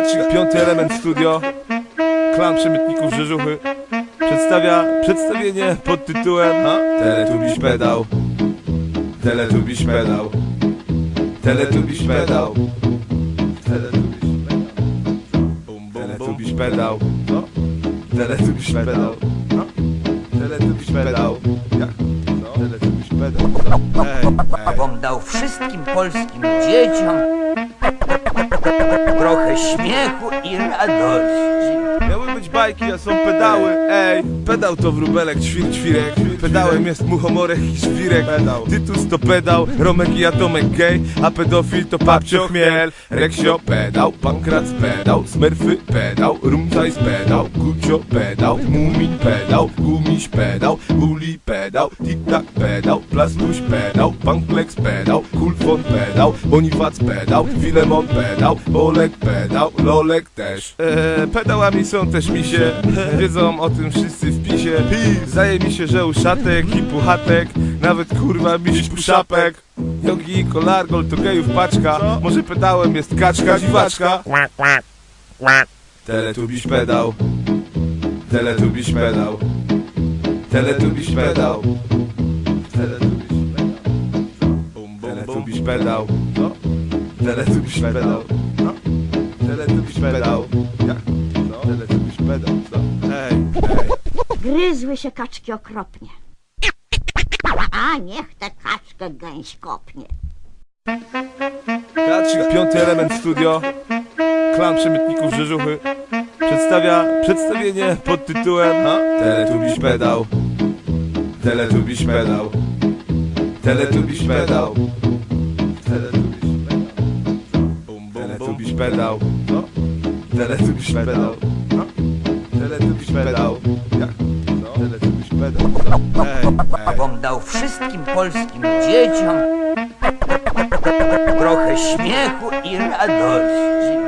Teatrzyk Piąty Element Studio. Klan Przemytników Rzeżuchy Przedstawia przedstawienie pod tytułem no, Teletubiś pedał. Teletubiś pedał. Teletubiś pedał. Teletubiś pedał. Teletubiś pedał. Teletubiś pedał. Jak? Teletubiś pedał. Ej Bom dał wszystkim polskim dzieciom trochę śmiechu i radości. Miały być bajki, a są pedały, ej Pedał to wróbelek, ćwir, ćwirek Pedałem jest muchomorek i świrek pedał. Tytus to pedał, Romek i Atomek gej A pedofil to papcio chmiel. Reksio pedał, Pankrac pedał Smerfy pedał, Rumcajs pedał Kucio pedał, Mumin pedał Gumiś pedał, Guli pedał Titak pedał, Plastuś pedał Panklex pedał, Kulfon pedał Bonifac pedał, Filemon pedał Olek pedał, Lolek też. Eee, Pedałami są też misie. Wiedzą o tym wszyscy w pisie Zdaje mi się, że uszatek i puchatek Nawet kurwa miś puszapek. Jogi i kolargol to gejów paczka. Może pedałem jest kaczka, dziwaczka. Teletubiś pedał. Teletubiś pedał. Teletubiś pedał. Teletubiś pedał. Teletubiś pedał. Teletubiś pedał. Jak? Teletubiś pedał. Ej, ej Gryzły się kaczki okropnie. A niech tę kaczkę gęś kopnie. Teatrzyk Piąty Element Studio Klan Przemytników Rzeżuchy Przedstawia przedstawienie pod tytułem no, Teletubiś pedał Teletubiś pedał Teletubiś pedał Teletubiś pedał. Teletubiś pedał. Teletubiś pedał Jak? No. Ej, ej Bom dał wszystkim polskim dzieciom trochę śmiechu i radości.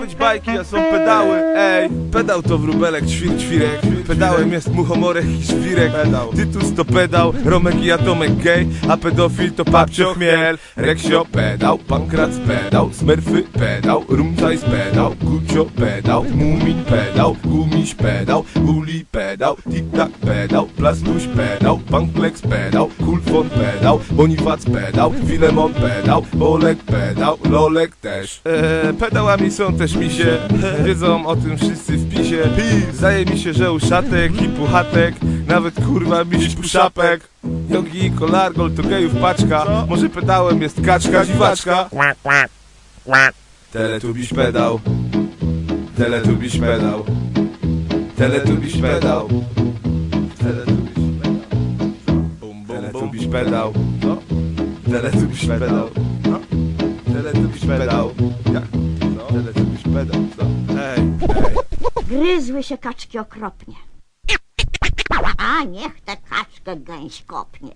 Być bajki, a są pedały, ej Pedał to wróbelek, ćwir, ćwirek. Pedałem jest muchomorek i świrek pedał. Tytus to pedał, Romek i Atomek gej A pedofil to papcio chmiel. Reksio pedał, Pankrac pedał Smerfy pedał, Rumcajs pedał Kucio pedał, Mumin pedał Gumiś pedał, Guli pedał Titak pedał, Plastuś pedał Panklex pedał, Kulfon pedał Bonifac pedał, Filemon pedał Olek pedał, Lolek też. Eee, Pedałami są też misie Wiedzą o tym wszyscy w pisie. Zdaje mi się, że uszatek i puchatek Nawet kurwa miś puszapek. Jogi i kolargol to gejów paczka. Może pedałem jest kaczka, dziwaczka. Teletubiś pedał. Teletubiś pedał. Teletubiś pedał. Teletubiś pedał. Teletubiś pedał. Teletubiś pedał? Teletubiś pedał Ej, ej. Gryzły się kaczki okropnie. A niech tę kaczkę gęś kopnie.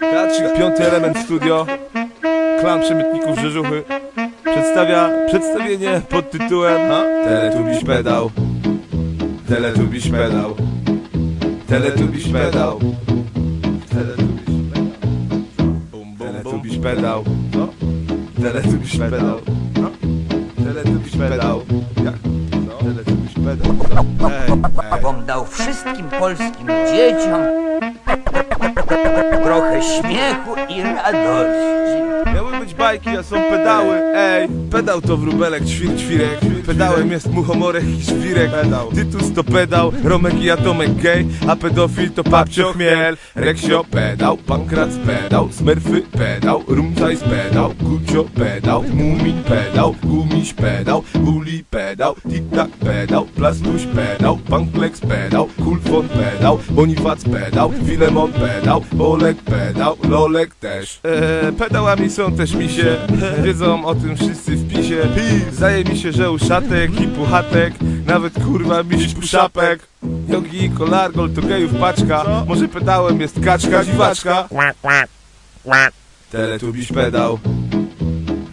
Teatrzyk Piąty Element Studio. Klan Przemytników Rzeżuchy Przedstawia przedstawienie pod tytułem no, Teletubiś pedał. Teletubiś pedał. Teletubiś pedał. Teletubiś pedał. Teletubiś pedał. Teletubiś pedał Jak? No. Teletubiś pedał Ej, ej Bom dał wszystkim polskim dzieciom trochę śmiechu i radości. Być bajki, a są pedały, ej Pedał to wróbelek, ćwir, ćwirek. Pedałem jest muchomorek i świrek pedał. Tytus to pedał, Romek i Atomek gej A pedofil to papcio chmiel. Reksio pedał, Pankrac pedał Smerfy pedał, Rumcajs pedał Kucio pedał, Mumin pedał Gumiś pedał, Guli pedał Titak pedał, Plastuś pedał Panklex pedał, Kulfon pedał Bonifac pedał, Filemon pedał Olek pedał, Lolek też. Eee, Pedałami są też misie Wiedzą o tym wszyscy w pisie. Zdaje mi się, że uszatek i puchatek Nawet kurwa miś puszapek. Jogi i kolargol to gejów paczka. Może pedałem jest kaczka, dziwaczka. Teletubiś pedał.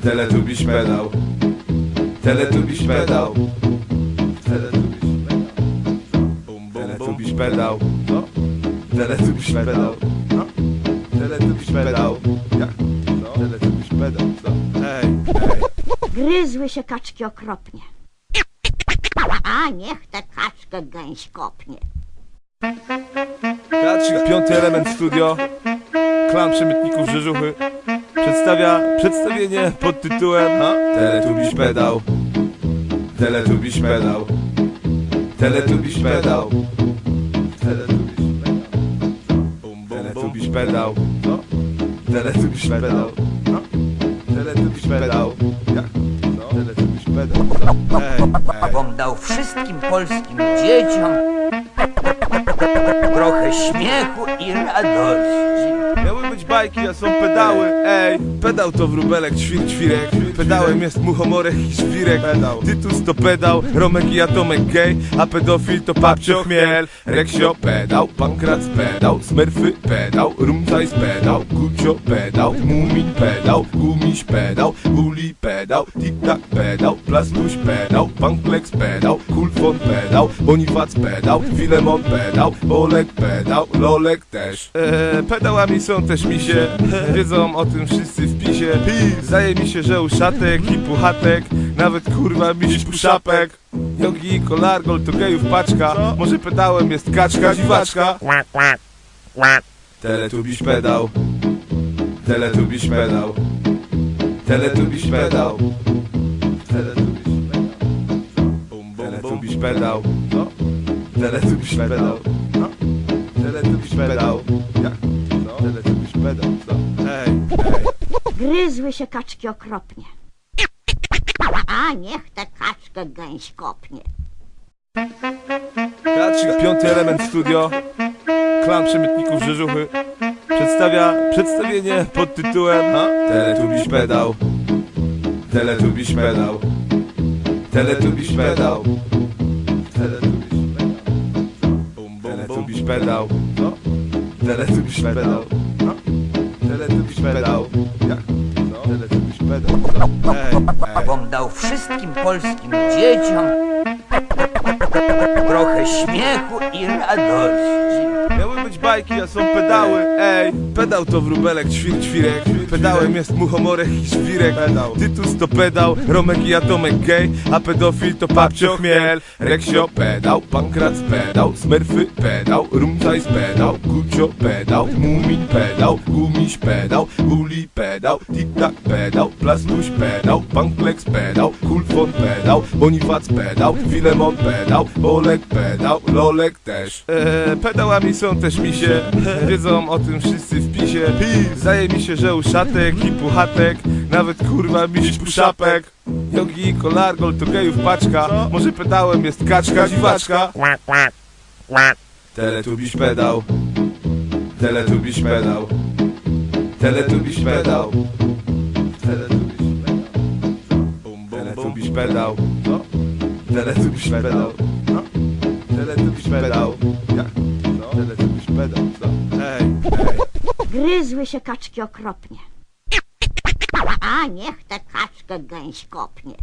Teletubiś pedał. Teletubiś pedał. Teletubiś pedał. Teletubiś pedał. Teletubiś pedał Gryzły się kaczki okropnie. A niech tę kaczkę gęś kopnie. Kaczyk, piąty element studio Klan Przemytników Rzeżuchy Przedstawia przedstawienie pod tytułem no? Teletubiś pedał Teletubiś pedał Teletubiś pedał Teletubiś pedał Teletubiś pedał? Teletubiś pedał? Teletubiś pedał Bom dał wszystkim polskim dzieciom trochę śmiechu i radości. Być bajki, a są pedały. Ej, pedał to wróbelek, ćwir, ćwirek Pedałem jest muchomorek i świrek pedał. Tytus to pedał, Romek i Atomek gej. A pedofil to papcio chmiel Reksio pedał, Pankrac pedał. Smerfy pedał, Rumcajs pedał. Kucio pedał, Mumin pedał. Gumiś pedał, Guli pedał. Titak pedał, Plastuś pedał. Pankleks pedał, Kulfon pedał. Bonifac pedał, Filemon pedał. Olek pedał, Lolek też. Eee, Pedałami są też misie Wiedzą o tym wszyscy w pisie. Zdaje mi się, że uszatek i puchatek Nawet kurwa miś puszapek. Jogi i kolargol to gejów paczka. Może pedałem jest kaczka, dziwaczka. Teletubiś pedał. Teletubiś pedał. Teletubiś pedał. Teletubiś pedał. Teletubiś pedał. Teletubiś pedał. Teletubiś pedał Co? Ej, ej Gryzły się kaczki okropnie. A niech tę kaczkę gęś kopnie. Kaczyk, piąty element studio Klan Przemytników Rzeżuchy Przedstawia przedstawienie pod tytułem no? Teletubiś pedał Teletubiś pedał Teletubiś pedał Teletubiś pedał? Teletubiś pedał no? Teletubiś pedał Jak? No? Pedał ej Bom dał wszystkim polskim dzieciom trochę śmiechu i radości. Miały być bajki, a są pedały. Ej, pedał to wróbelek, ćwir, ćwirek. Pedałem jest muchomorek i świrek Tytus to pedał, Romek i Atomek gej A pedofil to papcio chmiel. Reksio pedał, Pankrac pedał Smerfy pedał, Rumcajs pedał Kucio pedał, Mumin pedał Gumiś pedał, Guli pedał Titak pedał, Plastuś pedał Pankleks pedał, Kulfon pedał Bonifac pedał, Filemon pedał Olek pedał, Lolek też. Eee, Pedałami są też misie Wiedzą o tym wszyscy w pisie. Zdaje mi się, że uszatek i puchatek Nawet kurwa miś puszapek Jogi i kolargol to gejów paczka. Może pedałem jest kaczka, dziwaczka. Teletubiś pedał. Teletubiś pedał. Teletubiś pedał. Teletubiś pedał. Teletubiś pedał. Teletubiś pedał Gryzły się kaczki okropnie. A niech tę kaczkę gęś kopnie.